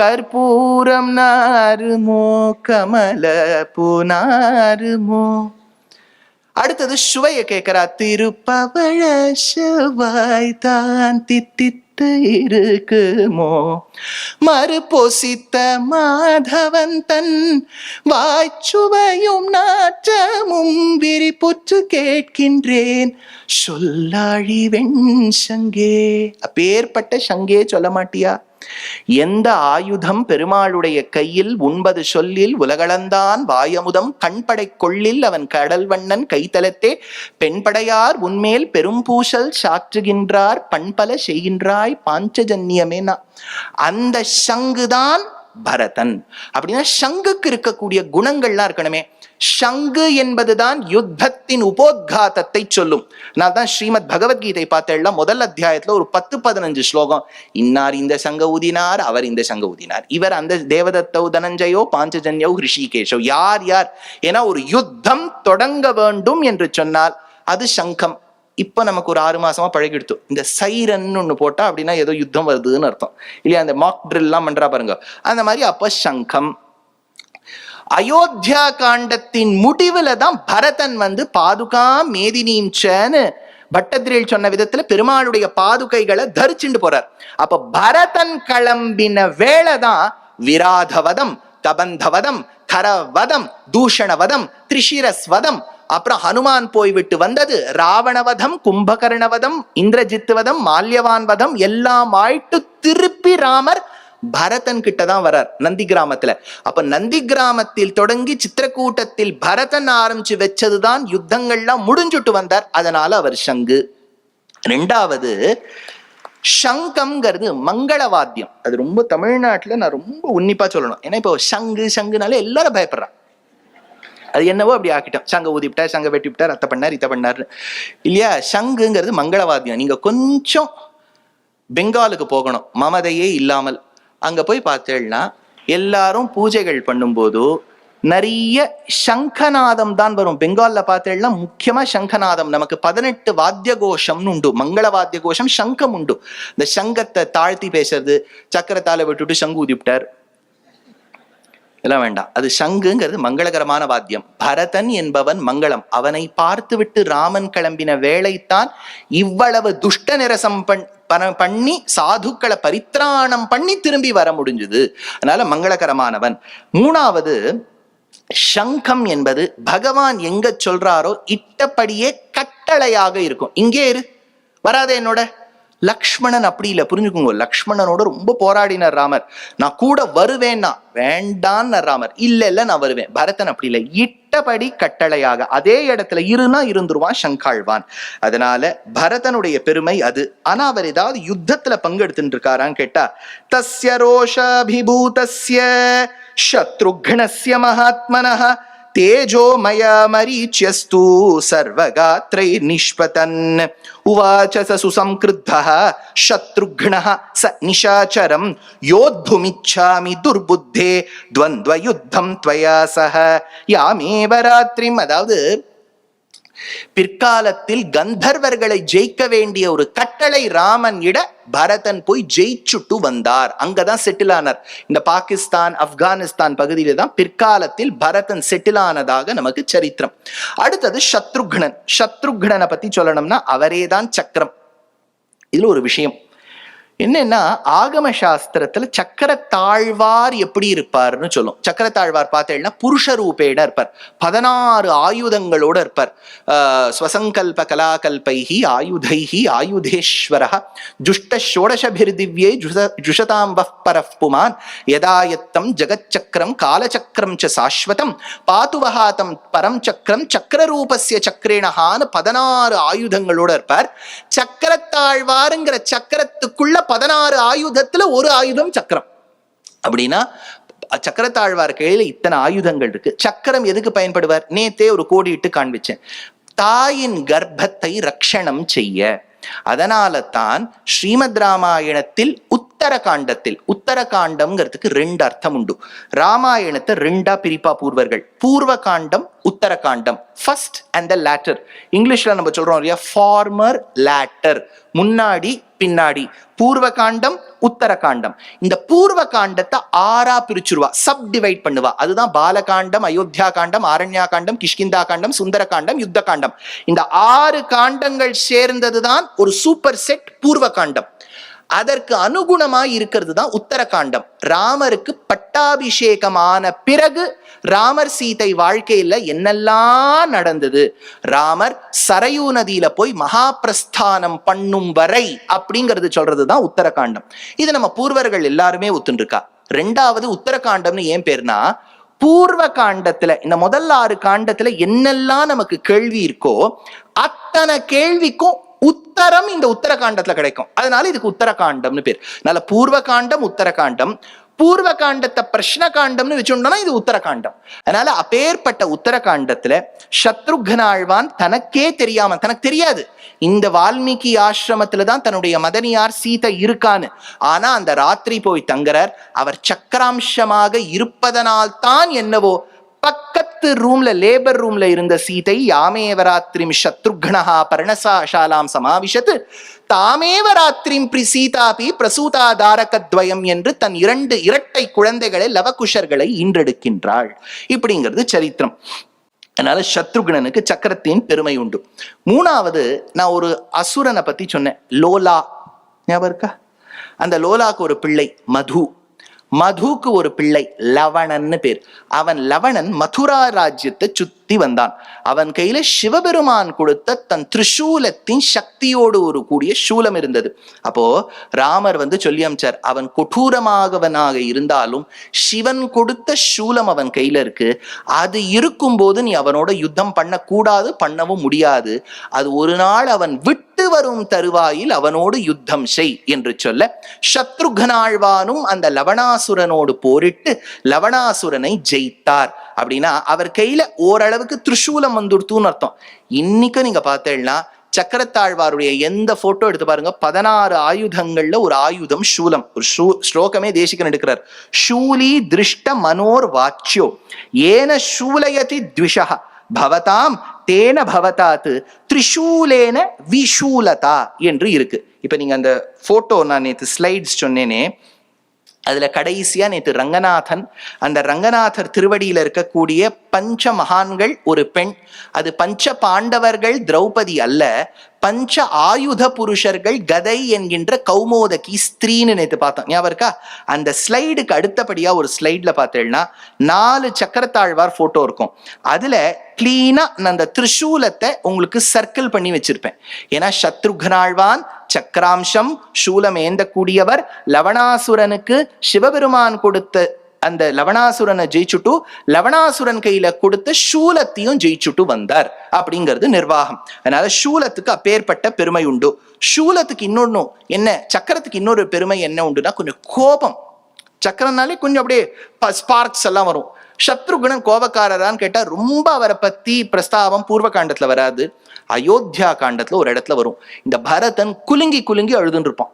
கற்பூரம் நாருமோ கமல புனாருமோ அடுத்தது சுவைய கேட்கிறா திருப்பவழ செவ்வாய் தான் தித்தித்து இருக்குமோ. மறுபொசித்த மாதவன் தன் வாய்ச்சுவையும் நாற்றமும் விரிப்புற்று கேட்கின்றேன். சொல்லாழி வெண் சங்கே. அப்பேற்பட்ட சங்கே சொல்ல மாட்டியா? எந்த ஆயுதம் பெருமாளுடைய கையில் உண்பது சொல்லில் உலகளந்தான் வாயமுதம் கண்படை கொள்ளில் அவன் கடல் வண்ணன் கைத்தலத்தே. பெண்படையார் உன்மேல் பெரும் பூசல் சாற்றுகின்றார் பண்பல செய்கின்றாய் பாஞ்சஜன்யமேனா. அந்த சங்குதான் பரதன். அப்படின்னா சங்குக்கு இருக்கக்கூடிய குணங்கள்லாம் இருக்கணுமே. சங்கு என்பதுதான் யுத்தத்தின் உபோத்காதத்தை சொல்லும். நான் தான் ஸ்ரீமத் பகவத்கீதை பார்த்தேன்ல முதல் அத்தியாயத்துல ஒரு பத்து பதினஞ்சு ஸ்லோகம். இன்னார் இந்த சங்க ஊதினார் அவர் இந்த சங்க ஊதினார். இவர் அந்த தேவதத்தோ தனஞ்சயோ பாஞ்சஜன்யோ ரிஷிகேஷோ யார் யார்? ஏன்னா ஒரு யுத்தம் தொடங்க வேண்டும் என்று சொன்னால் அது சங்கம் இப்ப நமக்கு ஒரு ஆறு மாசமா பழகிடுத்து. இந்த சைரன் ஒண்ணு போட்டா அப்படின்னா ஏதோ யுத்தம் வருதுன்னு அர்த்தம். இல்லையா? அந்த மாக் ட்ரில் எல்லாம் பண்றா பாருங்க. அந்த மாதிரி அப்ப சங்கம் அயோத்தியா காண்டத்தின் முடிவுல தான் பரதன் வந்து பாதுகா மேதினீம்ச்சன்னு பட்டத்திரில் சொன்ன விதத்துல பெருமாளுடைய பாதுகைகளை தரிச்சுண்டு போறார். அப்ப பரதன் கிளம்பின வேளைதான் விராதவதம் கபந்தவதம் கரவதம் தூஷணவதம் திரிஷிரஸ்வதம். அப்புறம் ஹனுமான் போய்விட்டு வந்தது ராவணவதம் கும்பகர்ணவதம் இந்திரஜித் வதம் எல்லாம் ஆயிட்டு திருப்பி ராமர் பரதன் கிட்ட தான் வரார் நந்தி கிராமத்துல. அப்ப நந்தி கிராமத்தில் தொடங்கி சித்திரக்கூட்டத்தில் பரதன் ஆரம்பிச்சு வச்சதுதான் யுத்தங்கள்லாம் முடிஞ்சுட்டு வந்தார். அதனால அவர் சங்கு. ரெண்டாவது சங்கம்ங்கிறது மங்கள வாத்தியம் அது ரொம்ப தமிழ்நாட்டுல நான் ரொம்ப உன்னிப்பா சொல்லணும். ஏன்னா இப்போ சங்கு சங்குனாலே எல்லாரும் பயப்படுறான் அது என்னவோ அப்படி ஆக்கிட்டோம். சங்க ஊதிவிட்டார் சங்க வெட்டி விட்டார் அத்தை பண்ணார் இத்த பண்ணார் இல்லையா? சங்குங்கிறது மங்களவாத்தியம். நீங்க கொஞ்சம் பெங்காலுக்கு போகணும். மமதையே இல்லாமல். அங்க போய் பார்த்தேன்னா எல்லாரும் பூஜைகள் பண்ணும்போது நிறைய சங்கநாதம் தான் வரும். பெங்கால்ல பார்த்தேன்னா முக்கியமா சங்கநாதம். நமக்கு பதினெட்டு வாத்திய கோஷம்னு உண்டு. மங்கள வாத்திய கோஷம் சங்கம் உண்டு. இந்த சங்கத்தை தாழ்த்தி பேசுறது சக்கரத்தால விட்டுட்டு சங்கு ஊதிவிட்டார் எல்லாம் வேண்டாம். அது சங்குங்கிறது மங்களகரமான வாத்தியம். பரதன் என்பவன் மங்களம். அவனை பார்த்துவிட்டு ராமன் கிளம்பின வேலைத்தான் இவ்வளவு துஷ்ட நிரசம் பண் பண்ணி சாதுக்களை பரித்ராணம் பண்ணி திரும்பி வர முடிஞ்சுது. அதனால மங்களகரமானவன். மூணாவது சங்கம் என்பது பகவான் எங்க சொல்றாரோ இட்டப்படியே கட்டளையாக இருக்கும். இங்கே இரு. வராதே என்னோட. லக்ஷ்மணன் அப்படி இல்லை. புரிஞ்சுக்கோங்க. லக்ஷ்மணனோட ரொம்ப போராடினார் ராமர். நான் கூட வருவேன்னா வேண்டான்னு ராமர். இல்ல இல்ல நான் வருவேன். பரதன் அப்படி இல்லை. இட்டபடி கட்டளையாக அதே இடத்துல இருனா இருந்துருவான் சங்காழ்வான். அதனால பரதனுடைய பெருமை அது. ஆனா அவர் ஏதாவது யுத்தத்துல பங்கெடுத்துட்டு இருக்காரான்னு கேட்டா தஸ்ய ரோஷாபிபூதஸ்ய சத்ருக்னஸ்ய மகாத்மனஹா तेजोमय मरीच्यस्तु सर्वगात्रैर्निष्पतन् उवाच स सुसंक्रुद्धः शत्रुघ्नः स निशाचरं योद्धुमिच्छामि दुर्बुद्धे द्वन्द्वयुद्धं त्वया सह यामेव रात्रिम् அதாவது பிற்காலத்தில் கந்தர்வர்களை ஜெயிக்க வேண்டிய ஒரு கட்டளை ராமன் இட பரதன் போய் ஜெயிச்சுட்டு வந்தார். அங்கதான் செட்டில் ஆனார். இந்த பாகிஸ்தான் ஆப்கானிஸ்தான் பகுதியில தான் பிற்காலத்தில் பரதன் செட்டில் ஆனதாக நமக்கு சரித்திரம். அடுத்தது சத்ருக்னன். சத்ருக்னனை பத்தி சொல்லணும்னா அவரே தான் சக்கரம். இதுல ஒரு விஷயம். என்னன்னா ஆகம சாஸ்திரத்துல சக்கரத்தாழ்வார் எப்படி இருப்பார்னு சொல்லும். சக்கரத்தாழ்வார் பார்த்தேன்னா புருஷ ரூபேட இருப்பார். பதினாறு ஆயுதங்களோட இருப்பார். ஸ்வசங்கல்ப கலாகல்பைஹி ஆயுதைஹி ஆயுதேஸ்வர ஜுஷ்ட ஷோடசபிர்திவ்யை ஜுஷ ஜுஷதாம்ப பரஃப் புமான் யதாயத்தம் ஜகச்சக்கரம் காலச்சக்கரம் ச சாஸ்வதம். பாத்துவஹாத்தம் பரம் சக்கரம் சக்கரரூபஸ்ய சக்கரேனஹான்னு பதினாறு ஆயுதங்களோட இருப்பார். சக்கரத்தாழ்வாருங்கிற சக்கரத்துக்குள்ள பதினாறு ஆயுதத்துல ஒரு ஆயுதம் சக்கரம். அப்படின்னா சக்கரத்தாழ்வார் கையில இத்தனை ஆயுதங்கள் இருக்கு. சக்கரம் எதுக்கு பயன்படுவார்? நேத்தே ஒரு கோடிட்டு காண்பிச்சேன். தாயின் கர்ப்பத்தை ரக்ஷணம் செய்ய. அதனால தான் ஸ்ரீமத் ராமாயணத்தில் உத்தர காண்டத்தில் உத்தர காண்டம்ங்கிறதுக்கு ரெண்டு அர்த்தம் உண்டு. ராமாயணத்தை ரெண்டா பிரிப்பா பூர்வர்கள். பூர்வ காண்டம் உத்தர காண்டம் ஃபர்ஸ்ட் அண்ட் த லேட்டர் இங்கிலீஷ்ல நம்ம சொல்றோம் இல்லையா? ஃபார்மர் லேட்டர் முன்னாடி பின்னாடி பூர்வ காண்டம் உத்தர காண்டம் இந்த பூர்வ காண்டத்தை ஆறா பிரிச்சுருவா சப் டிவைட் பண்ணுவா. அதுதான் பாலகாண்டம் அயோத்தியா காண்டம் ஆரண்யா காண்டம் கிஷ்கிந்தா காண்டம் சுந்தர காண்டம் யுத்த காண்டம் இந்த ஆறு காண்டங்கள் சேர்ந்ததுதான் ஒரு சூப்பர் செட் பூர்வ காண்டம் அதற்கு அனுகுணமாய் இருக்கிறது தான் உத்தரகாண்டம். ராமருக்கு பட்டாபிஷேகமான பிறகு ராமர் சீதை வாழ்க்கையில என்னெல்லாம் நடந்தது? ராமர் சரையூ நதியில போய் மகாபிரஸ்தானம் பண்ணும் வரை அப்படிங்கிறது சொல்றது தான் உத்தரகாண்டம். இது நம்ம பூர்வர்கள் எல்லாருமே ஒத்துருக்கா ரெண்டாவது உத்தரகாண்டம்னு ஏன் பேர்னா பூர்வ காண்டத்துல இந்த முதல் ஆறு காண்டத்துல என்னெல்லாம் நமக்கு கேள்வி இருக்கோ அத்தனை கேள்விக்கும் உத்தரம் இந்த உத்தரகாண்டத்துல கிடைக்கும். அதனால இதுக்கு உத்தரகாண்டம்னு பேர். அதனால பூர்வ காண்டம் உத்தரகாண்டம். பூர்வ காண்டத்தை பிரஷ்ன காண்டம்னு வச்சுட்டோம்னா இது உத்தரகாண்டம். அதனால அப்பேற்பட்ட உத்தரகாண்டத்துல சத்ருகனாழ்வான் தனக்கே தெரியாம தனக்கு தெரியாது. இந்த வால்மீகி ஆசிரமத்துல தான் தன்னுடைய மதனியார் சீதை இருக்கான்னு. ஆனா அந்த ராத்திரி போய் தங்குறார். அவர் சக்கராம்சமாக இருப்பதனால் தான் என்னவோ பக்கத்து ரூம்ல லேபர் ரூம்ல இருந்த சீதை யாமேவராத்திரிம் சத்ருக்னஹா பர்ணசாஷாலாம் சமாவிஷத்து தாமேவராத்திரிம் பிரிசீதாபி பிரசூதா தாரகத்வயம் என்று தன் இரண்டு இரட்டை குழந்தைகளை லவகுஷர்களை ஈன்றெடுக்கின்றாள். இப்படிங்கிறது சரித்திரம். அதனால சத்ருக்னனுக்கு சக்கரத்தின் பெருமை உண்டு. மூணாவது நான் ஒரு அசுரனை பத்தி சொன்னேன். லோலா. ஞாபகம் இருக்கா? அந்த லோலாக்கு ஒரு பிள்ளை மது. மதுக்கு ஒரு பிள்ளை லவணன்னு பேர். அவன் லவணன் மதுரா ராஜ்யத்தை சுத்தி வந்தான். அவன் கையில சிவபெருமான் கொடுத்த தன் திரிசூலத்தின் சக்தியோடு ஒரு கூடிய சூலம் இருந்தது. அப்போ ராமர் வந்து சொல்லி அமைச்சார் அவன் கொடூரமாகவனாக இருந்தாலும் சிவன் கொடுத்த சூலம் அவன் கையில இருக்கு. அது இருக்கும்போது நீ அவனோட யுத்தம் பண்ணக்கூடாது பண்ணவும் முடியாது. அது ஒரு நாள் அவன் விட்டு வரும் தருவாயில் அவனோடு யுத்தம் செய் என்று சொல்ல சத்ருகனாழ்வானும் அந்த லவணாசுரனோடு போரிட்டு லவணாசுரனை ஜெயித்தார். அப்படின்னா அவர் கையில ஓரளவுக்கு திருஷூலம் வந்துடுத்துன்னு அர்த்தம். இன்னைக்கும் நீங்க பார்த்தேன்னா சக்கரத்தாழ்வாருடைய எந்த போட்டோ எடுத்து பாருங்க பதினாறு ஆயுதங்கள்ல ஒரு ஆயுதம் சூலம். ஒரு ஷூ ஸ்லோகமே தேசிகன் எடுக்கிறார். ஷூலி திருஷ்ட மனோர் வாச்சியோ ஏன சூலயதி த்விஷா பவதாம் தேன பவதாத்து. திரிசூலேன விஷூலதா என்று இருக்கு. இப்ப நீங்க அந்த போட்டோ நான் நேற்று ஸ்லைட்ஸ் சொன்னேனே அதுல கடைசியா நேற்று ரங்கநாதன் அந்த ரங்கநாதர் திருவடியில இருக்கக்கூடிய பஞ்ச மகான்கள் ஒரு பெண். அது பஞ்ச பாண்டவர்கள் திரௌபதி அல்ல பஞ்ச ஆயுத புருஷர்கள் கதை என்கின்ற கௌமோதகி ஸ்திரீன்னு நேற்று பார்த்தோம். ஞாபகம் இருக்கா? அந்த ஸ்லைடுக்கு அடுத்தபடியா ஒரு ஸ்லைட்ல பார்த்தேன்னா நாலு சக்கரத்தாழ்வார் போட்டோ இருக்கும். அதுல கிளீனா அந்த திரிசூலத்தை உங்களுக்கு சர்க்கிள் பண்ணி வச்சிருப்பேன். ஏன்னா சத்ருகனாழ்வான் சக்கராம்சம் சூலம் ஏந்தக்கூடியவர் லவணாசுரனுக்கு சிவபெருமான் கொடுத்த அந்த லவணாசுரனை ஜெயிச்சுட்டு லவணாசுரன் கையில கொடுத்த சூலத்தையும் ஜெயிச்சுட்டு வந்தார் அப்படிங்கிறது நிர்வாகம். அதனால சூலத்துக்கு அப்பேற்பட்ட பெருமை உண்டு. சூலத்துக்கு இன்னொன்னு என்ன? சக்கரத்துக்கு இன்னொரு பெருமை என்ன உண்டுன்னா கொஞ்சம் கோபம். சக்கரம்னாலே கொஞ்சம் அப்படியே ஸ்பார்க்ஸ் எல்லாம் வரும். சத்ருகுணன் கோபக்காரரான்னு கேட்டா ரொம்ப அவரை பத்தி பிரஸ்தாபம் பூர்வ காண்டத்துல வராது. அயோத்தியா காண்டத்துல ஒரு இடத்துல வரும். இந்த பரதன் குலுங்கி குலுங்கி அழுதுன்னு இருப்பான்.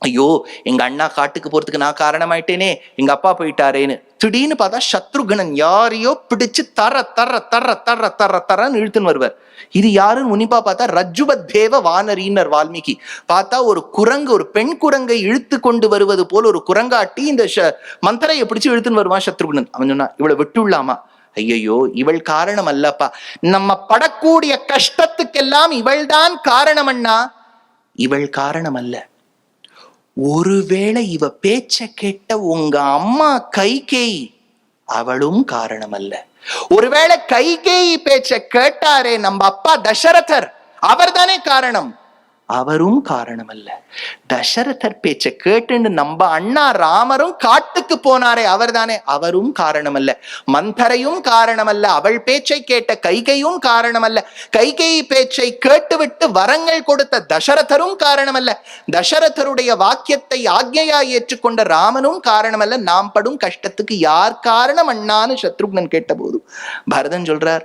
ஐயோ எங்க அண்ணா காட்டுக்கு போறதுக்கு நான் காரணமாயிட்டேனே எங்க அப்பா போயிட்டாரேன்னு. திடீர்னு பார்த்தா சத்ருகணன் யாரையோ பிடிச்சு தர தர தர தர தர தரன்னு இழுத்துன்னு வருவார். இது யாருன்னு உன்னிப்பா பார்த்தா ரஜுபத் தேவ வானரீனர் வால்மீகி. பார்த்தா ஒரு குரங்கு ஒரு பெண் குரங்கை இழுத்து கொண்டு வருவது போல ஒரு குரங்காட்டி இந்த ஷ- மந்தரையை பிடிச்சு இழுத்துன்னு வருவான் சத்ருகுணன். அவன் சொன்னா இவளை விட்டுள்ளாமா ஐயையோ இவள் காரணம் அல்லப்பா நம்ம படக்கூடிய கஷ்டத்துக்கெல்லாம் இவள்தான் காரணம் அண்ணா. இவள் காரணம் அல்ல ஒருவேளை இவ பேச்ச கேட்ட உங்க அம்மா கைகை அவளும் காரணம் அல்ல ஒருவேளை கைகை பேச்ச கேட்டாரே நம்ம அப்பா தசரதர் அவர்தானே காரணம்? அவரும் காரணம் அல்ல தசரதர் பேச்ச கேட்டுன்னு நம்ம அண்ணா ராமரும் காட்டுக்கு போனாரே அவர்தானே? அவரும் காரணம் அல்ல மந்தரையும் காரணம் அல்ல அவள் பேச்சை கேட்ட கைகையும் காரணம் அல்ல கைகை பேச்சை கேட்டுவிட்டு வரங்கள் கொடுத்த தசரதரும் காரணம் அல்ல தசரதருடைய வாக்கியத்தை ஆக்ஞையா ஏற்றுக்கொண்ட ராமனும் காரணம் அல்ல நாம் படும் கஷ்டத்துக்கு யார் காரணம்? அண்ணான்னு சத்ருக்னன் கேட்டபோது பரதன் சொல்றார்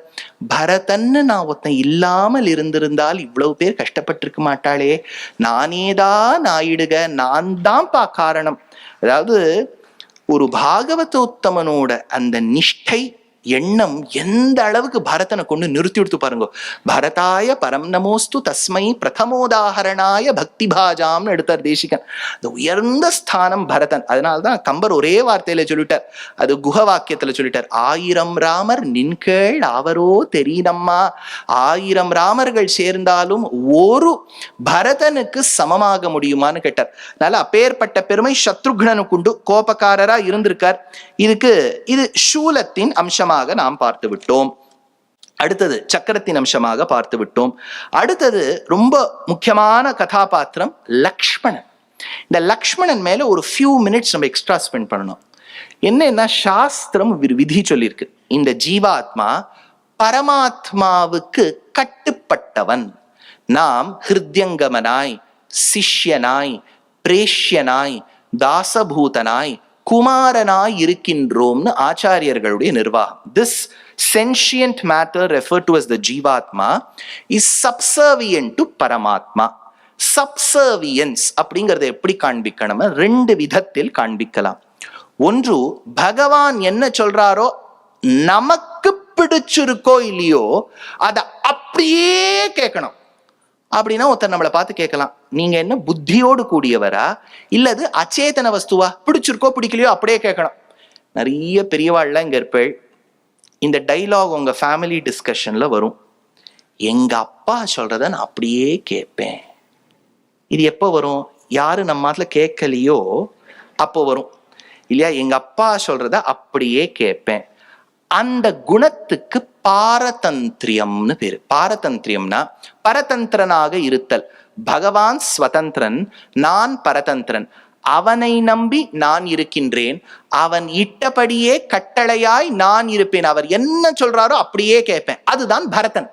பரதன்னு நான் ஒருத்தன் இல்லாமல் இருந்திருந்தால் இவ்வளவு பேர் கஷ்டப்பட்டிருக்க மாட்டாளே. நானேதான் ஆயிடுக நான் தான்ப்பா காரணம். அதாவது ஒரு பாகவதோத்தமனோட அந்த நிஷ்டை எண்ணம் எந்த அளவுக்கு பரதனை கொண்டு நிறுத்தி எடுத்து பாருங்க. பரதாய பரம் நமோஸ்து தஸ்மை பிரதமோதாகரணாய பக்தி பாஜாம்னு எடுத்தார் தேசிகன். அந்த உயர்ந்த ஸ்தானம் பரதன். அதனால்தான் கம்பர் ஒரே வார்த்தையில சொல்லிட்டார். அது குஹ வாக்கியத்துல சொல்லிட்டார். ஆயிரம் ராமர் நின்கேள் அவரோ தெரியுதம்மா ஆயிரம் ராமர்கள் சேர்ந்தாலும் ஒரு பரதனுக்கு சமமாக முடியுமான்னு கேட்டார். அதனால அப்பேற்பட்ட பெருமை சத்ருக்னனுக்குண்டு கோபக்காரரா இருந்திருக்கார். இதுக்கு இது சூலத்தின் அம்சமா அம்சமாக நாம் பார்த்து விட்டோம். அடுத்தது சக்கரத்தின் அம்சமாக பார்த்து விட்டோம். அடுத்தது ரொம்ப முக்கியமான கதாபாத்திரம் லக்ஷ்மணன். இந்த லக்ஷ்மணன் மேல ஒரு ஃபியூ மினிட்ஸ் நம்ம எக்ஸ்ட்ரா ஸ்பெண்ட் பண்ணணும். என்னன்னா சாஸ்திரம் விதி சொல்லியிருக்கு. இந்த ஜீவாத்மா பரமாத்மாவுக்கு கட்டுப்பட்டவன். நாம் ஹிருத்யங்கமனாய் சிஷ்யனாய் பிரேஷ்யனாய் தாசபூதனாய் குமாரனாய் இருக்கின்றோம்னு ஆச்சாரியர்களுடைய நிர்வாகம். This sentient matter refer to us the jivatma is subservient to பரமாத்மா. சப்சர்வியன்ஸ் அப்படிங்கறத எப்படி காண்பிக்கணும் ரெண்டு விதத்தில் காண்பிக்கலாம். ஒன்று பகவான் என்ன சொல்றாரோ நமக்கு பிடிச்சிருக்கோ இல்லையோ அதை அப்படியே கேட்கணும். அப்படின்னா ஒருத்தர் நம்மளை பார்த்து கேட்கலாம். நீங்க என்ன புத்தியோடு கூடியவரா? இல்லது அச்சேதன வஸ்துவா? பிடிச்சிருக்கோ பிடிக்கலையோ அப்படியே கேட்கணும். நிறைய பெரியவாள்லாம் இங்க இருப்பேள். இந்த டைலாக் உங்க ஃபேமிலி டிஸ்கஷன்ல வரும். எங்க அப்பா சொல்றத நான் அப்படியே கேட்பேன். இது எப்போ வரும்? யாரு நம்ம மாத்துல கேட்கலையோ அப்போ வரும். இல்லையா? எங்க அப்பா சொல்றத அப்படியே கேட்பேன். அந்த குணத்துக்கு பாரதந்திரியம்னு பேரு. பாரதந்திரியம்னா பரதந்திரனாக இருத்தல். பகவான் ஸ்வதந்திரன் நான் பரதந்திரன். அவனை நம்பி நான் இருக்கின்றேன். அவன் இட்டபடியே கட்டளையாய் நான் இருப்பேன். அவர் என்ன சொல்றாரோ அப்படியே கேட்பேன். அதுதான் பரதன்.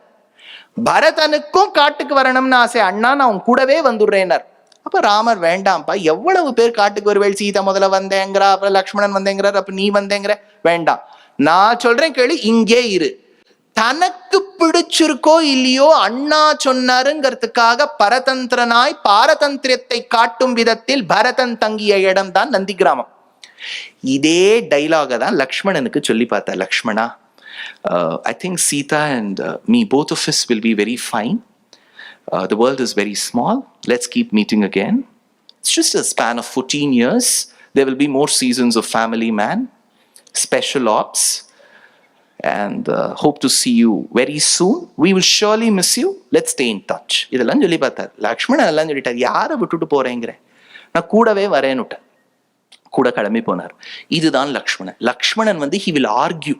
பரதனுக்கும் காட்டுக்கு வரணும்னு ஆசை. அண்ணா நான் உன் கூடவே வந்துடுறேனர் அப்ப ராமர் வேண்டாம்ப்பா எவ்வளவு பேர் காட்டுக்கு வருவேள்? சீதா முதல்ல வந்தேங்கிறா அப்புறம் லக்ஷ்மணன் வந்தேங்கிறார் அப்ப நீ வந்தேங்கிற? வேண்டாம். நான் சொல்றேன் கேளு இங்கே இரு. தனக்கு பிடிச்சிருக்கோ இல்லையோ அண்ணா சொன்னாருங்கிறதுக்காக பரதந்திரனாய் பாரதந்திரத்தை காட்டும் விதத்தில் பரதன் தங்கிய இடம் தான் நந்தி கிராமம் இதே டைலாக தான் லக்ஷ்மணனுக்கு சொல்லி பார்த்த Lakshmana I think Sita and me both of us will be very fine the world is very small. Let's keep meeting again. It's just a span of 14 years. There will be more seasons of family man special ops and uh, hope to see you very soon. We will surely miss you. Let's stay in touch. இதெல்லாம் சொல்லி பார்த்தார். லக்ஷ்மணன் எல்லாம் சொல்லிட்டார். யாரை விட்டுட்டு போறேங்கிறேன் நான் கூடவே வரேன்னுட்டேன் கூட கிளம்பி போனார். இதுதான் லக்ஷ்மணன். லக்ஷ்மணன் வந்து ஹி வில் ஆர்கியூ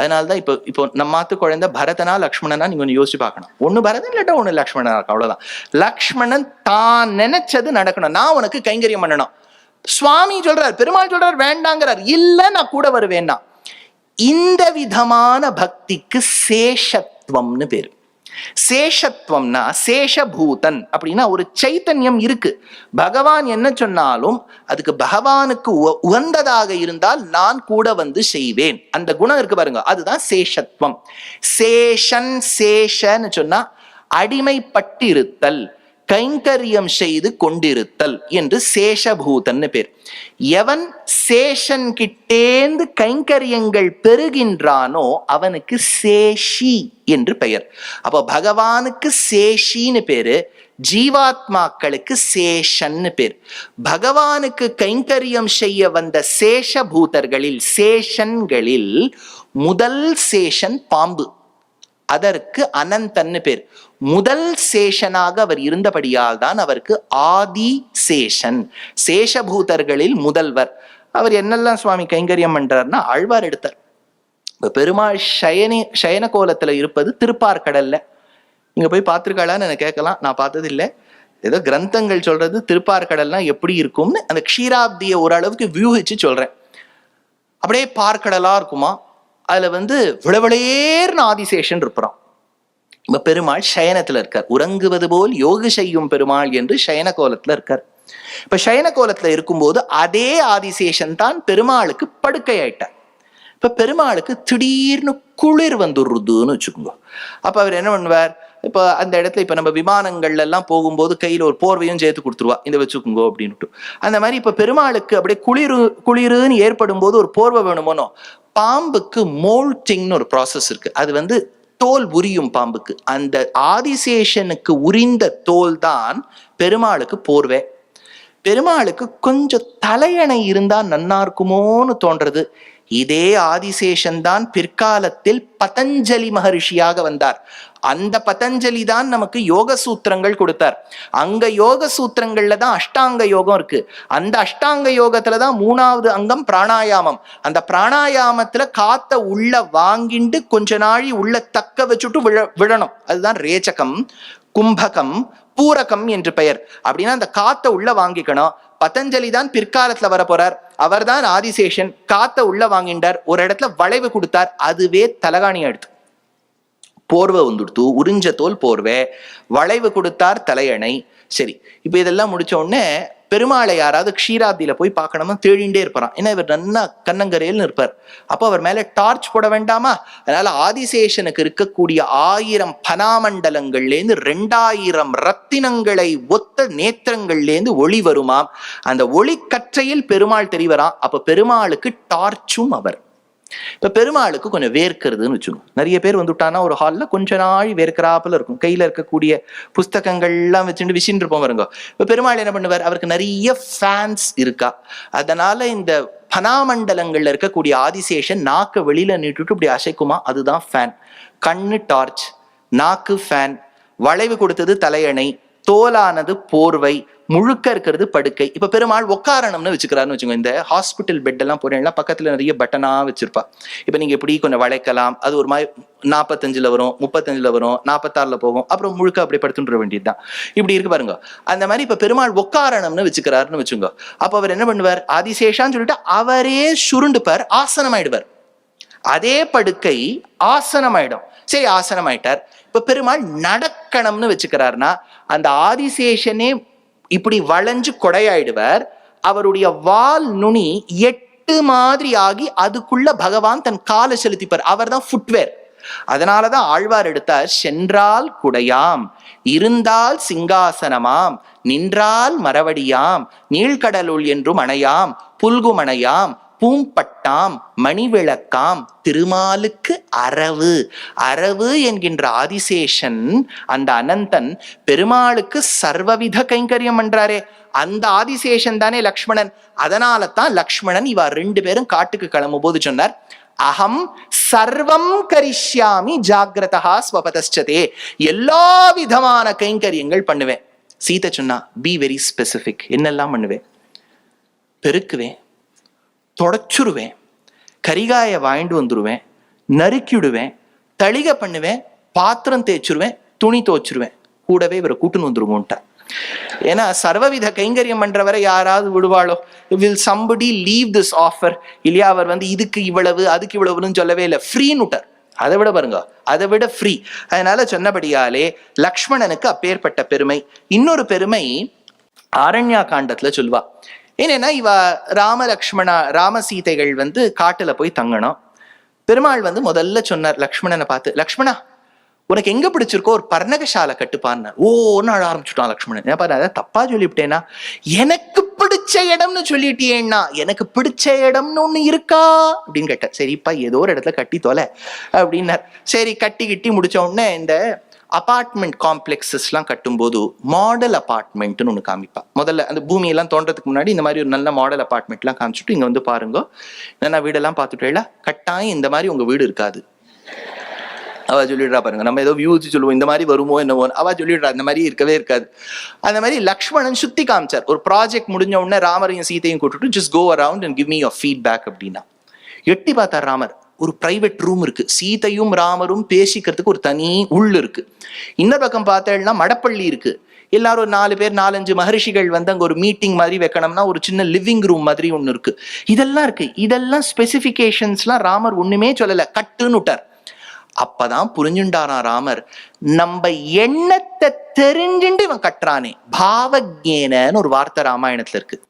அதனால தான் இப்போ இப்போ நம்ம மாத்து குழந்தை பரதனா லக்ஷ்மணனா நீங்க கொஞ்சம் யோசிச்சு பார்க்கணும். ஒன்னு பரதன் இல்லாட்டா ஒன்று லக்ஷ்மணனா இருக்கும் அவ்வளவுதான். லக்ஷ்மணன் தான் நினைச்சது நடக்கணும். நான் உனக்கு கைங்கரியம் பண்ணணும். சுவாமி சொல்றார் பெருமாள் சொல்றார் வேண்டாங்கிறார். இல்ல நான் கூட வருவேன்னா இந்த விதமான பக்திக்கு சேஷத்துவம்னு பேரு. சேஷத்துவம்னா சேஷபூதன் அப்படின்னா ஒரு சைத்தன்யம் இருக்கு. பகவான் என்ன சொன்னாலும் அதுக்கு பகவானுக்கு உ- உகந்ததாக இருந்தால் நான் கூட வந்து செய்வேன். அந்த குணம் இருக்கு பாருங்க. அதுதான் சேஷத்துவம் சேஷன் சேஷன்னு சொன்னா அடிமைப்பட்டிருத்தல். கைங்கரியம் செய்து கொண்டிருத்தல் என்று சேஷபூதன்னு பேர். எவன் சேஷன் கிட்டேந்து கைங்கரியங்கள் பெறுகின்றானோ அவனுக்கு சேஷி என்று பெயர். அப்போ பகவானுக்கு சேஷின்னு பேரு ஜீவாத்மாக்களுக்கு சேஷன்னு பேர். பகவானுக்கு கைங்கரியம் செய்ய வந்த சேஷபூதர்களில் சேஷன்களில் முதல் சேஷன் பாம்பு. அதற்கு அனந்தன்னு பேர். முதல் சேஷனாக அவர் இருந்தபடியால் தான் அவருக்கு ஆதி சேஷன். சேஷபூதர்களில் முதல்வர். அவர் என்னெல்லாம் சுவாமி கைங்கரியம் பண்றாருன்னா ஆழ்வார் எடுத்தார். பெருமாள் சயனி சயன கோலத்துல இருப்பது திருப்பார்கடல்ல. நீங்க போய் பார்த்துருக்காளான்னு எனக்கு கேட்கலாம். நான் பார்த்தது இல்லை ஏதோ கிரந்தங்கள் சொல்றது திருப்பார்கடல்னா எப்படி இருக்கும்னு அந்த க்ஷீராப்தியை ஓரளவுக்கு வியூகிச்சு சொல்றேன். அப்படியே பார்க்கடலா இருக்குமா? அதுல வந்து விளவளேர்னு ஆதிசேஷன் இருப்பான் இப்ப பெருமாள் சயனத்துல இருக்கார். உறங்குவது போல் யோகு செய்யும் பெருமாள் என்று சயன கோலத்துல இருக்கார். இப்ப சயன கோலத்துல இருக்கும்போது அதே ஆதிசேஷன் தான் பெருமாளுக்கு படுக்கை ஆயிட்டார் இப்ப பெருமாளுக்கு திடீர்னு குளிர் வந்துடுறதுன்னு வச்சுக்கோங்க. அப்ப அவர் என்ன பண்ணுவார்? இப்போ அந்த இடத்துல இப்ப நம்ம விமானங்கள்ல எல்லாம் போகும்போது கையில் ஒரு போர்வையும் சேர்த்து கொடுத்துருவா. இந்த வச்சுக்கோங்க அப்படின்னுட்டு. அந்த மாதிரி இப்ப பெருமாளுக்கு அப்படியே குளிர் குளிருன்னு ஏற்படும் போது ஒரு போர்வை வேணுமோனோ பாம்புக்கு மோல்டிங்னு ஒரு ப்ராசஸ் இருக்கு. அது வந்து தோல் உரியும் பாம்புக்கு. அந்த ஆதிசேஷனுக்கு உரிந்த தோல் தான் பெருமாளுக்கு போர்வை. பெருமாளுக்கு கொஞ்சம் தலையணை இருந்தா நன்னா இருக்குமோன்னு தோன்றது. இதே ஆதிசேஷன் தான் பிற்காலத்தில் பதஞ்சலி மகரிஷியாக வந்தார். அந்த பதஞ்சலி தான் நமக்கு யோக சூத்திரங்கள் கொடுத்தார். அங்க யோக சூத்திரங்கள்ல தான் அஷ்டாங்க யோகம் இருக்கு. அந்த அஷ்டாங்க யோகத்துல தான் மூணாவது அங்கம் பிராணாயாமம். அந்த பிராணாயாமத்துல காத்த உள்ள வாங்கிண்டு கொஞ்ச நாழி உள்ள தக்க வச்சுட்டு விழ விழணும். அதுதான் ரேச்சகம் கும்பகம் பூரகம் என்று பெயர். அப்படின்னா அந்த காத்த உள்ள வாங்கிக்கணும். பதஞ்சலி தான் பிற்காலத்துல வர போறார் அவர்தான் ஆதிசேஷன் காத்த உள்ள வாங்கின்றார். ஒரு இடத்துல வளைவு கொடுத்தார். அதுவே தலகாணி எடுத்து போர்வை வந்துடுத்து. உறிஞ்ச தோல் போர்வை. வளைவு கொடுத்தார் தலையணை. சரி இப்போ இதெல்லாம் முடிச்ச உடனே பெருமாளை யாராவது க்ஷீராப்தியில போய் பார்க்கணும்னு தேடிண்டே இருப்பாராம். ஏன்னா இவர் நன்னா கண்ணங்கரையில் இருப்பார் அப்போ அவர் மேல டார்ச் போட வேண்டாமா? அதனால ஆதிசேஷனுக்கு இருக்கக்கூடிய ஆயிரம் பனாமண்டலங்கள்லேருந்து ரெண்டாயிரம் ரத்தினங்களை ஒத்த நேத்திரங்கள்லேருந்து ஒளி வருமாம். அந்த ஒளி கற்றையில் பெருமாள் தெரிவராம். அப்ப பெருமாளுக்கு டார்ச்சும் அவர். இப்ப பெருமாளுக்கு கொஞ்சம் வேர்க்கிறதுன்னு வச்சுக்கணும் நிறைய பேர் வந்துட்டானா ஒரு ஹாலில் கொஞ்ச நாள் வேர்க்கிறாப்புல இருக்கும். கையில இருக்கக்கூடிய புஸ்தகங்கள்லாம் வச்சுட்டு விசின்னு இருப்போம் பாருங்க. இப்ப பெருமாள் என்ன பண்ணுவார்? அவருக்கு நிறைய ஃபேன்ஸ் இருக்கா. அதனால இந்த பனாமண்டலங்கள்ல இருக்கக்கூடிய ஆதிசேஷன் நாக்கு வெளியில நீட்டுட்டு இப்படி அசைக்குமா? அதுதான் ஃபேன் கண்ணு டார்ச் நாக்கு ஃபேன் வளைவு கொடுத்தது தலையணை. தோலானது போர்வை முழுக்க இருக்கிறது படுக்கை. இப்ப பெருமாள் உட்காரணம்னு வச்சுக்கிறாருன்னு வச்சுக்கோங்க. இந்த ஹாஸ்பிட்டல் பெட் எல்லாம் போறீங்கன்னா பக்கத்துல நிறைய பட்டனா வச்சிருப்பா. இப்ப நீங்க எப்படி கொஞ்சம் வளைக்கலாம் அது ஒரு மாதிரி நாற்பத்தஞ்சுல வரும் முப்பத்தஞ்சுல வரும் நாற்பத்தாறுல போகும். அப்புறம் முழுக்க அப்படியே படுத்துட்டு வேண்டியதுதான். இப்படி இருக்கு பாருங்க. அந்த மாதிரி இப்ப பெருமாள் உட்காரணம்னு வச்சுக்கிறாருன்னு வச்சுங்க அப்ப அவர் என்ன பண்ணுவார்? ஆதிசேஷான்னு சொல்லிட்டு அவரே சுருண்டுப்பார் ஆசனமாயிடுவார். அதே படுக்கை ஆசனம் ஆயிடும் சரி ஆசனமாயிட்டார். இப்ப பெருமாள் நடக்கணும்னு வச்சுக்கிறாருன்னா அந்த ஆதிசேஷனே இப்படி வளைஞ்சு கொடையாயிடுவர். அவருடைய வால் நுனி எட்டு மாதிரி ஆகி அதுக்குள்ள பகவான் தன் காலை செலுத்திப்பார். அவர் தான் ஃபுட்வேர் அதனாலதான் ஆழ்வார் எடுத்தார் சென்றால் குடையாம் இருந்தால் சிங்காசனமாம் நின்றால் மரவடியாம் நீழ்கடலுள் என்றும் அணையாம் புல்குமணையாம் பூம்பட்டாம் மணிவிளக்காம் திருமாலுக்கு அரவு. அரவு என்கின்ற ஆதிசேஷன் அந்த அனந்தன் பெருமாளுக்கு சர்வவித கைங்கரியம் பண்றாரே. அந்த ஆதிசேஷன் தானே லக்ஷ்மணன். அதனால தான் லக்ஷ்மணன் இவா ரெண்டு பேரும் காட்டுக்கு கிளம்பும் போது சொன்னார் அகம் சர்வம் கரிஷ்யாமி ஜாகிரதா ஸ்வபதச்சதே எல்லா விதமான கைங்கரியங்கள் பண்ணுவேன். சீதை சொன்னா பி வெரி ஸ்பெசிபிக் என்னெல்லாம் பண்ணுவேன்? பெருக்குவேன். தொடச்சுருவேன். கரிகாயை வாங்கிட்டு வந்துடுவேன் நறுக்கிடுவேன். தளிக பண்ணுவேன். பாத்திரம் தேய்ச்சிருவேன். துணி துவச்சிருவேன். கூடவே இவரை கூட்டுன்னு வந்துருவோன்ட்டார். ஏன்னா சர்வவித கைங்கரியம் பண்றவரை யாராவது விடுவாளோ? Will somebody leave this offer இல்லையா அவர் வந்து இதுக்கு இவ்வளவு அதுக்கு இவ்வளவுன்னு சொல்லவே இல்லை. ஃப்ரீனுட்டர் அதை விட பாருங்க. அதை விட ஃப்ரீ அதனால சொன்னபடியாலே லக்ஷ்மணனுக்கு அப்பேற்பட்ட பெருமை. இன்னொரு பெருமை ஆரண்யா காண்டத்துல சொல்வா என்னன்னா இவ ராம லக்ஷ்மணா ராம சீதைகள் வந்து காட்டுல போய் தங்கணும். பெருமாள் வந்து முதல்ல சொன்னார் லக்ஷ்மணனை பார்த்து லக்ஷ்மணா உனக்கு எங்க பிடிச்சிருக்கோ ஒரு பர்ணகசாலை கட்டுப்பான்னு. ஓன்னு அழ ஆரம்பிச்சுட்டான் லக்ஷ்மணன். ஏன் பாரு அதை தப்பா சொல்லிவிட்டேனா? எனக்கு பிடிச்ச இடம்னு சொல்லிட்டியேன்னா எனக்கு பிடிச்ச இடம்னு ஒண்ணு இருக்கா? அப்படின்னு கேட்டேன். சரிப்பா ஏதோ ஒரு இடத்துல கட்டி தொலை அப்படின்னார். சரி கட்டி கிட்டி முடிச்ச உடனே இந்த அபார்ட்மெண்ட் காம்ப்ளெக்ஸஸ்லாம் கட்டும்போது மாடல் அபார்ட்மெண்ட்னு ஒன்று காமிப்பா. முதல்ல அந்த பூமியெல்லாம் தோன்றதுக்கு முன்னாடி இந்த மாதிரி ஒரு நல்ல மாடல் அபார்ட்மெண்ட்லாம் காமிச்சிட்டு இங்கே வந்து பாருங்க. நான் வீடெல்லாம் பார்த்துட்டேல கட்டாயம் இந்த மாதிரி உங்கள் வீடு இருக்காது. அவ சொல்லிடுறா பாருங்க நம்ம ஏதோ வியூஸ் சொல்லுவோம் இந்த மாதிரி வருமோ என்னவோ அவள் சொல்லிடுறா இந்த மாதிரி இருக்கவே இருக்காது. அந்த மாதிரி லக்ஷ்மணன் சுத்தி காமிச்சார். ஒரு ப்ராஜெக்ட் முடிஞ்ச உடனே ராமரையும் சீதையும் கூட்டுட்டு just go around and give me your feedback அப்படின்னா. எட்டி பார்த்தார் ராமர். ஒரு பிரைவேட் ரூம் இருக்கு. சீதையும் ராமரும் பேசிக்கிறதுக்கு ஒரு தனி உள் இருக்கு. இன்னொரு பக்கம் பார்த்தேன்னா மடப்பள்ளி இருக்கு. எல்லாரும் நாலு பேர் நாலஞ்சு மகரிஷிகள் வந்து அங்கே ஒரு மீட்டிங் மாதிரி வைக்கணும்னா ஒரு சின்ன லிவிங் ரூம் மாதிரி ஒன்று இருக்கு. இதெல்லாம் இருக்கு. இதெல்லாம் ஸ்பெசிஃபிகேஷன்ஸ்லாம் ராமர் ஒண்ணுமே சொல்லலை. கட்டுன்னு விட்டார். அப்பதான் புரிஞ்சுண்டாராம் ராமர். நம்ம எண்ணத்தை தெரிஞ்சுண்டு இவன் கட்டுறானே. பாவஜேனன்னு ஒரு வார்த்தை ராமாயணத்துல இருக்கு.